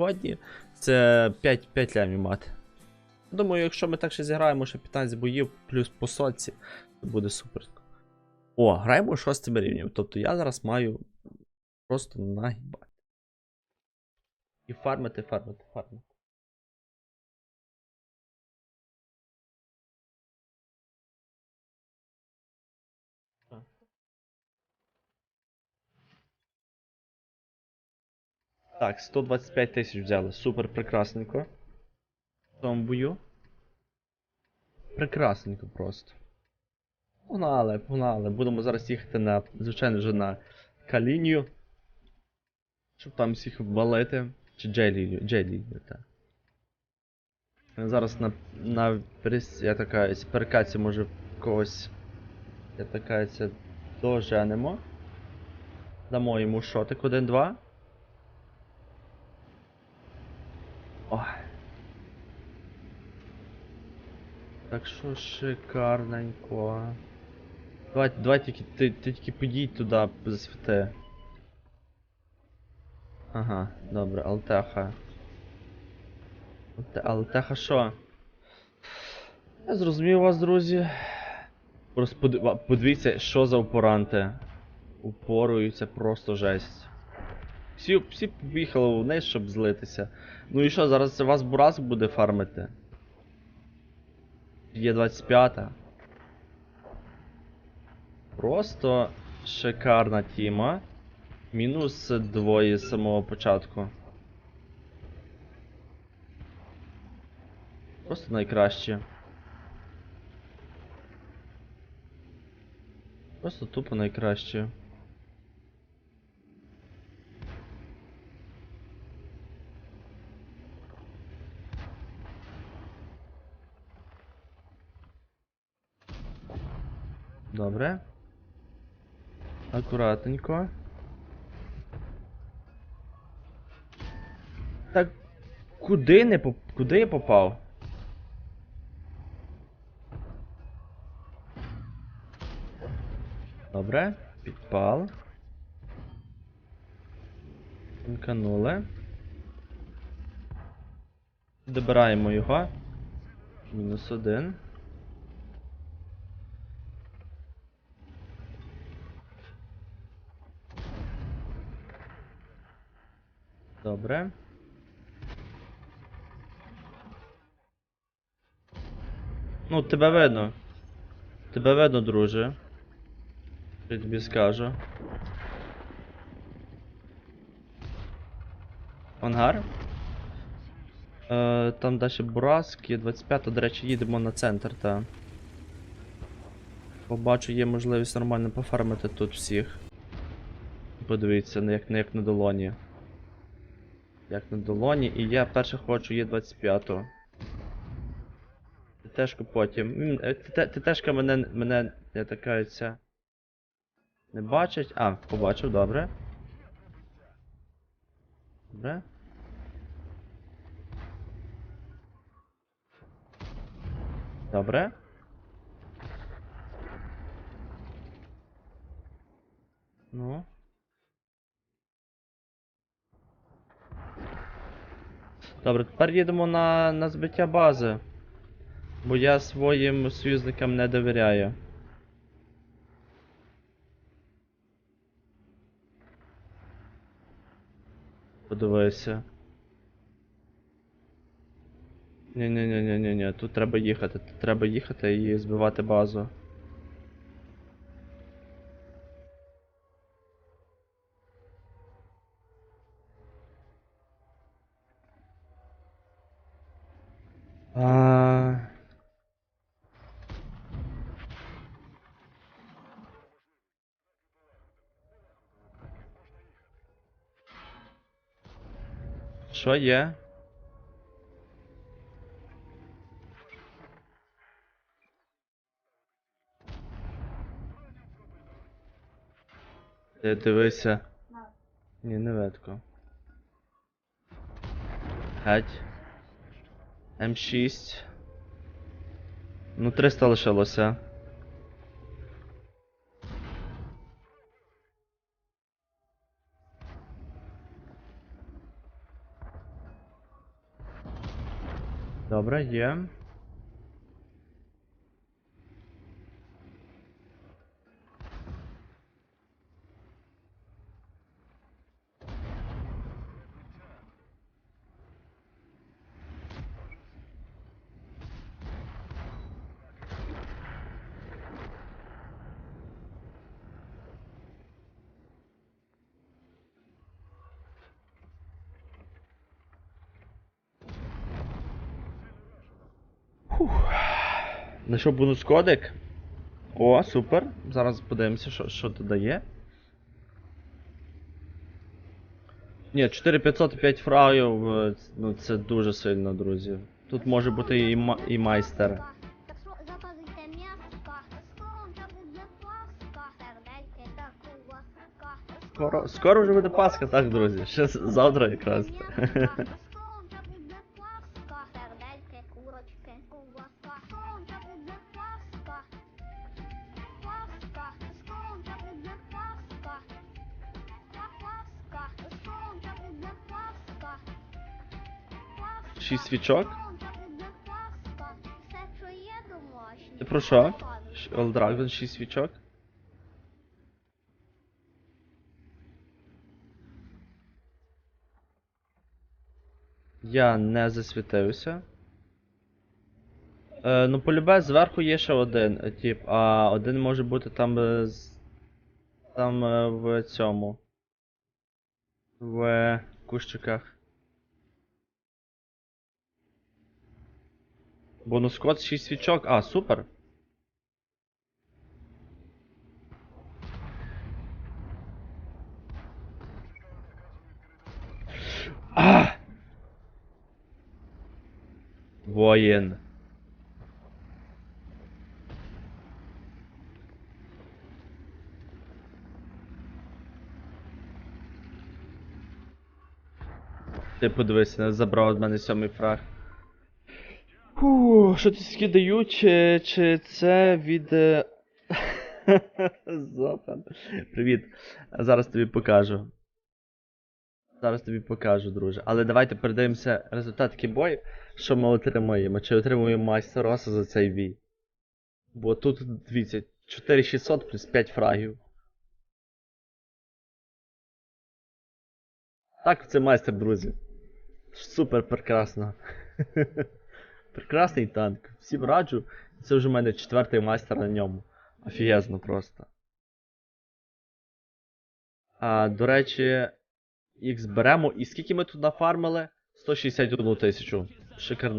сьогодні це 5, 5 лямів мати. Думаю, якщо ми так ще зіграємо, ще 15 боїв плюс по соці, то буде супер. О, граємо шостим рівнем. Тобто я зараз маю просто нагибати. І фармити, фармити, фармити. Так, 125 тисяч взяли. Супер прекрасненько. В тому бою. Прекрасненько просто. Погнали, погнали. Будемо зараз їхати на, звичайно вже на Калінію. Щоб там всіх валити. Чи Джейлінію, Джейлінію, так. Зараз на, на я така перекаці може когось. Я така доженемо. Дамо йому шотик 1-2. Ой. Так що шикарненько. Давай, давай тільки ти, ти тільки підійдь туди засвіти. Ага, добре, Алтеха. Алте- Алтеха що? Я зрозумів вас, друзі. Просто подивіться, що за упоранти. Упоруються просто жесть. Всі, всі поїхали вниз, щоб злитися. Ну і що, зараз це вас Бурас буде фармити? Є 25. та Просто шикарна тіма. Мінус двоє з самого початку. Просто найкраще. Просто тупо найкраще. Добре. Акуратненько. Так. Куди не поп... Куди я попав? Добре. Підпал. Інканули. Добираємо його. Мінус один. Добре. Ну, тебе видно. Тебе видно, друже. Що я тобі скажу. Ангар. Е, там далі Бураски, 25 до речі, їдемо на центр, та. Побачу, є можливість нормально пофармити тут всіх. Подивіться, як, як на долоні. Як на долоні, і я перше хочу є 25-го. Тетешку потім. Е, Тетешка мене, мене я така ця. Не бачить. А, побачив, добре. Добре. Добре. Ну. Добре, тепер їдемо на, на збиття бази. Бо я своїм союзникам не довіряю. Подивися. Ні-ні-ні-ні-ні, тут треба їхати, тут треба їхати і збивати базу. Що є? Ти дивися. Ні, не ветко. Геть. М6. Ну, 300 лишилося. Добре, є. Знайшов бонус кодик. О, супер. Зараз подивимося, що, що дає. Ні, 4500 і 5 фраїв, е, ну це дуже сильно, друзі. Тут може бути і, ма- і майстер. Скоро, скоро вже буде Пасха, так, друзі. Ще завтра якраз. Куласка. Скоро вже буде паска. Паска, вже буде паска. Паска, скоро буде паска. Шість свічок? Все, що є домашнє. Ти про що? Dragon 6 свічок. Я не засвітився. Е, ну, полюбе, зверху є ще один, е, тип, а один може бути там е, з. Там е, в цьому. В кущиках. Бонус код 6 свічок. А, супер. А! Воїн. Ти подивися, не забрав від мене сьомий фраг. Фу, що ти скільки дають, чи, чи це від. е, Зохан. Привіт. Зараз тобі покажу. Зараз тобі покажу, друже. Але давайте передивимося результат бою, що ми отримуємо. Чи отримуємо майстер Роса за цей бій. Бо тут, дивіться, 4600 плюс 5 фрагів. Так, це майстер, друзі. Супер прекрасно. Прекрасний танк. Всім раджу. Це вже в мене четвертий майстер на ньому. Офігезно просто. А, до речі, їх зберемо. І скільки ми тут нафармили? 161 тисячу. Шикарно.